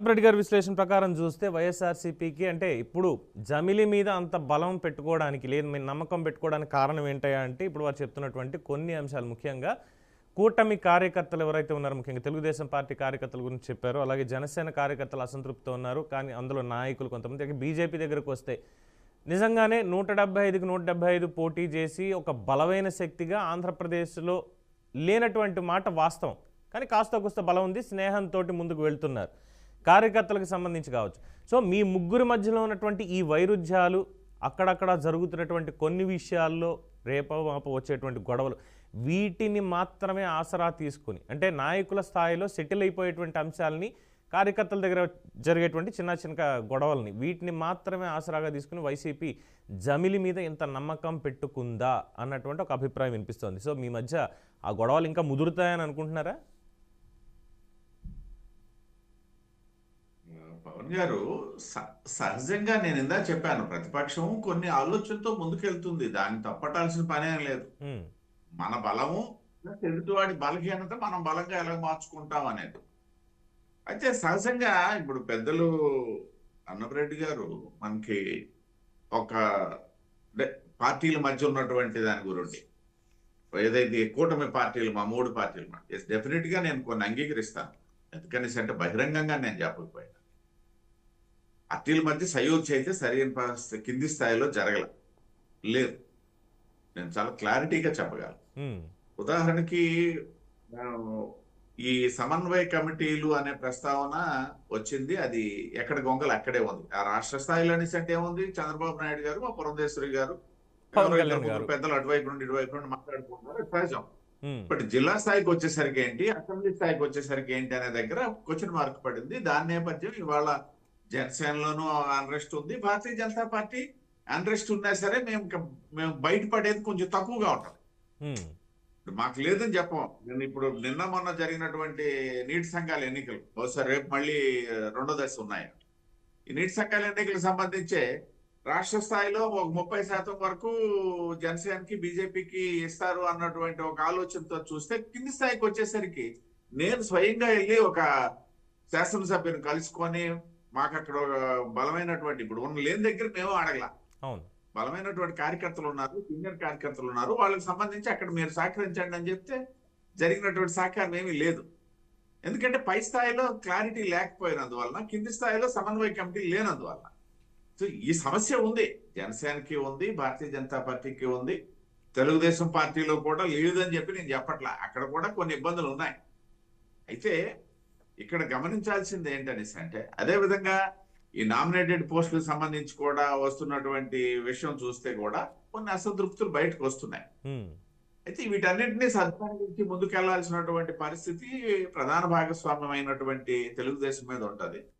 రెడ్డి గారి విశ్లేషణ ప్రకారం చూస్తే వైఎస్ఆర్సీపీకి అంటే ఇప్పుడు జమిలి మీద అంత బలం పెట్టుకోవడానికి లేదు మీ నమ్మకం పెట్టుకోవడానికి కారణం ఏంటయ్యా అంటే ఇప్పుడు వారు చెప్తున్నటువంటి కొన్ని అంశాలు. ముఖ్యంగా కూటమి కార్యకర్తలు ఎవరైతే ఉన్నారో ముఖ్యంగా తెలుగుదేశం పార్టీ కార్యకర్తల గురించి చెప్పారు అలాగే జనసేన కార్యకర్తలు అసంతృప్తితో ఉన్నారు కానీ అందులో నాయకులు కొంతమంది బీజేపీ దగ్గరకు వస్తే నిజంగానే నూట డెబ్బై ఐదుకి నూట డెబ్బై ఐదు పోటీ చేసి ఒక బలమైన శక్తిగా ఆంధ్రప్రదేశ్లో లేనటువంటి మాట వాస్తవం. కానీ కాస్త కూస్త బలం ఉంది స్నేహంతో ముందుకు వెళ్తున్నారు. కార్యకర్తలకు సంబంధించి కావచ్చు. సో మీ ముగ్గురు మధ్యలో ఉన్నటువంటి ఈ వైరుధ్యాలు అక్కడక్కడ జరుగుతున్నటువంటి కొన్ని విషయాల్లో రేప మాపో వచ్చేటువంటి గొడవలు వీటిని మాత్రమే ఆసరా తీసుకుని అంటే నాయకుల స్థాయిలో సెటిల్ అయిపోయేటువంటి అంశాలని కార్యకర్తల దగ్గర జరిగేటువంటి చిన్న చిన్న గొడవల్ని వీటిని మాత్రమే ఆసరాగా తీసుకుని వైసీపీ జమిలి మీద ఇంత నమ్మకం పెట్టుకుందా అన్నటువంటి ఒక అభిప్రాయం వినిపిస్తోంది. సో మీ మధ్య ఆ గొడవలు ఇంకా ముదురుతాయని అనుకుంటున్నారా? గారు సహజంగా నేను ఇందా చెప్పాను ప్రతిపక్షం కొన్ని ఆలోచనతో ముందుకెళ్తుంది. దాన్ని తప్పటాల్సిన పనేం లేదు. మన బలము ఎదుటివాడి బలహీనత మనం బలంగా ఎలా మార్చుకుంటాం అనేది. అయితే సహజంగా ఇప్పుడు పెద్దలు అన్నపరెడ్డి గారు మనకి ఒక పార్టీల మధ్య ఉన్నటువంటి దాని గురించి. ఏదైతే కూటమి పార్టీలు మా మూడు పార్టీలు డెఫినెట్గా నేను కొన్ని అంగీకరిస్తాను. ఎందుకని అంటే బహిరంగంగా నేను చెప్పకపోయినా. పార్టీల మధ్య సయోధ్య అయితే సరైన కింది స్థాయిలో జరగల. లేదు. నేను చాలా క్లారిటీగా చెప్పగలను. ఉదాహరణకి ఈ సమన్వయ కమిటీలు అనే ప్రస్తావన వచ్చింది. అది ఎక్కడ గొంగలు అక్కడే ఉంది. ఆ రాష్ట్ర స్థాయిలో అనేసి అంటే ఏముంది? చంద్రబాబు నాయుడు గారు మా పురంధేశ్వరి గారు. పెద్దలు అటువైపు నుండి ఇటువైపు నుండి మాట్లాడుకుంటున్నారు సహజం. బట్ జిల్లా స్థాయికి వచ్చేసరికి ఏంటి? అసెంబ్లీ స్థాయికి వచ్చేసరికి ఏంటి అనే దగ్గర క్వశ్చన్ మార్క్ పడింది. దాని నేపథ్యం ఇవాళ జనసేనలోనూ అన్రెస్ట్ ఉంది. భారతీయ జనతా పార్టీ అన్రెస్ట్ ఉన్నా సరే మేము మేము బయటపడేది కొంచెం తక్కువగా ఉంటుంది. మాకు లేదని చెప్పం. నేను ఇప్పుడు నిన్న మొన్న జరిగినటువంటి నీటి సంఘాల ఎన్నికలు బహుశా రేపు మళ్ళీ రెండో దశ ఉన్నాయి. ఈ నీటి సంఘాల ఎన్నికలకు సంబంధించే రాష్ట్ర స్థాయిలో ఒక ముప్పై శాతం వరకు జనసేనకి బీజేపీకి ఇస్తారు అన్నటువంటి ఒక ఆలోచనతో చూస్తే కింది స్థాయికి వచ్చేసరికి నేను స్వయంగా వెళ్ళి ఒక శాసనసభ్యుని కలుసుకొని మాకు అక్కడ బలమైనటువంటి ఇప్పుడు ఉన్న లేని దగ్గర మేము అడగల అవును. బలమైనటువంటి కార్యకర్తలు ఉన్నారు సీనియర్ కార్యకర్తలు ఉన్నారు వాళ్ళకి సంబంధించి అక్కడ మీరు సహకరించండి అని చెప్తే జరిగినటువంటి సహకారం ఏమీ లేదు. ఎందుకంటే పై స్థాయిలో క్లారిటీ లేకపోయినందువలన కింది స్థాయిలో సమన్వయ కమిటీ లేనందువలన. సో ఈ సమస్య ఉంది. జనసేనకి ఉంది భారతీయ జనతా పార్టీకి ఉంది తెలుగుదేశం పార్టీలో కూడా లేదని చెప్పి నేను చెప్పట్లా. అక్కడ కూడా కొన్ని ఇబ్బందులు ఉన్నాయి. అయితే ఇక్కడ గమనించాల్సింది ఏంటనేసి అంటే అదే విధంగా ఈ నామినేటెడ్ పోస్టులకు సంబంధించి కూడా వస్తున్నటువంటి విషయం చూస్తే కూడా కొన్ని అసంతృప్తులు బయటకు వస్తున్నాయి. అయితే వీటన్నిటిని సద్భావించి ముందుకెళ్ళాల్సినటువంటి పరిస్థితి ప్రధాన భాగస్వామ్యం అయినటువంటి తెలుగుదేశం మీద ఉంటది.